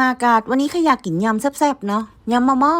มากาดวันนี้ขยากกินยำแซ่บๆเนาะยำมะม่อ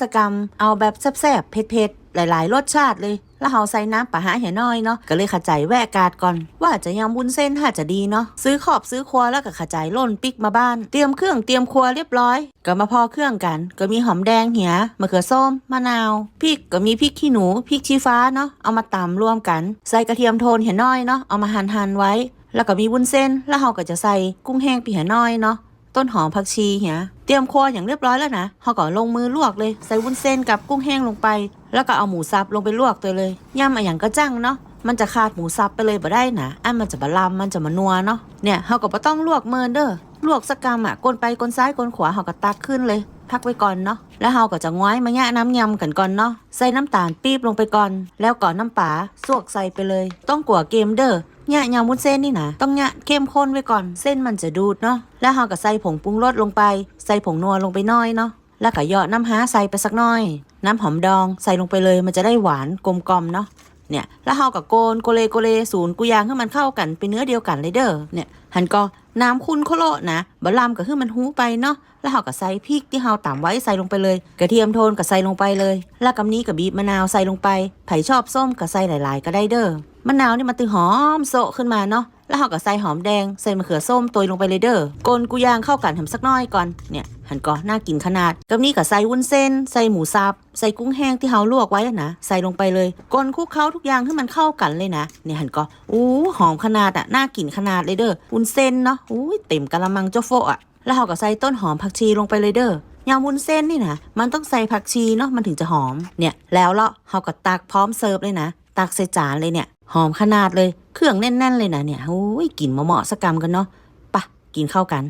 สกรรมเอาแบบแซ่บๆเผ็ดๆหลายๆรสชาติเลย แล้วเฮาใส่น้ำปะหาเหี่ยน้อยเนาะก็เลยขจายแวะกาดก่อน ว่าจะยำวุ้นเส้นถ้าจะดีเนาะซื้อขอบซื้อครัวแล้วก็ขจายล่นปิกมาบ้าน เตรียมเครื่องเตรียมครัวเรียบร้อย ก็มาพอเครื่องกัน ก็มีหอมแดงเหี่ยมะเขือส้มมะนาวพริกก็มีพริกขี้หนูพริกชี้ฟ้าเนาะเอามาตำรวมกัน ใส่กระเทียมโทนเหี่ยน้อยเนาะเอามาหั่นหั่นๆไว้ แล้วก็มีวุ้นเส้นแล้วเราก็จะใส่กุ้งแห้งปีเหี่ยน้อยเนาะ ต้นหอมผักชีเหี่ยเตรียมครัวอย่างเรียบร้อยแล้วนะเราก็ลงมือลวกเลย ใส่วุ้นเส้นกับกุ้งแห้งลงไป แล้วก็เอาหมูสับลงไปลวกตัวเลยย่ำอะอย่างก็จังเนาะมันจะขาดหมูสับไปเลยบ่ได้นะอันมันจะบะลำมันจะมานัวเนาะเนี่ยเราก็บ่ต้องลวกเมินเด้อลวกสักกรรมอะกลนไปกลนซ้ายกลนขวาเราก็ตักขึ้นเลย พักไว้ก่อนเนาะแล้วเราก็จะง้อยมาแยะน้ำยำกันก่อนเนาะใส่น้ำตาลปี๊บลงไปก่อน แล้วก่อนน้ำปลาสวกใส่ไปเลย ต้องกลัวเกมเด้อ เนี่ยยำวุ้นเส้นนี่นะต้องเนี่ยเข้มข้นไว้ก่อน เส้นมันจะดูดเนาะแล้วเราก็ใส่ผงปรุงรสลงไป ใส่ผงนัวลงไปน้อยเนาะแล้วก็เหยาะน้ำฮาใส่ไปสักน้อย น้ำหอมดองใส่ลงไปเลยมันจะได้หวานกลมกลมเนาะเนี่ยแล้วเฮากับโกนโกเลโกเลศูนย์กุยางให้มันเข้ากันเป็นเนื้อเดียวกันเลยเด้อเนี่ยหันก็น้ำคุณโคโลนะบะลำก็คือมันหูไปเนาะแล้วเฮาก็ใส่พริกที่เฮาตำไว้ใส่ลงไปเลย กระเทียมโทนก็ใส่ลงไปเลย แล้วกำนี้ก็บีบมะนาวใส่ลงไปไผ่ชอบส้มก็ใส่หลาย ๆ ก็ได้เด้อ มะนาวนี่มันตึงหอมโซะขึ้นมาเนาะแล้วเฮาก็ใส่หอมแดงใส่มะเขือส้มตัวลงไปเลยเด้อกนกุยางเข้ากันทำสักน้อยก่อนเนี่ยหันก็น่ากินขนาดกับนี้ก็ใส่วุ้นเส้น ใส่หมูสับใส่กุ้งแห้งที่เฮาลวกไว้นะใส่ลงไปเลยกลนคลุกเคล้าทุกอย่างให้มันเข้ากันเลยนะเนี่ยหันก็อู้หอมขนาดอะน่ากินขนาดเลยเด้อวุ้นเส้นเนาะอู้เต็มกะละมังโจโฟอะแล้วเฮาก็ใส่ต้นหอมผักชีลงไปเลยเด้อยำวุ้นเส้นนี่นะมันต้องใส่ผักชีเนาะมันถึงจะหอมเนี่ยแล้วเลาะเฮาก็ตักพร้อมเสิร์ฟเลยนะ ตักใส่จานเลยเนี่ย หอมขนาดเลย เครื่องแน่น ๆ เลยนะเนี่ยโอ้ยกลิ่นเหมาะๆสกกรรมกันเนาะปะกินเข้ากัน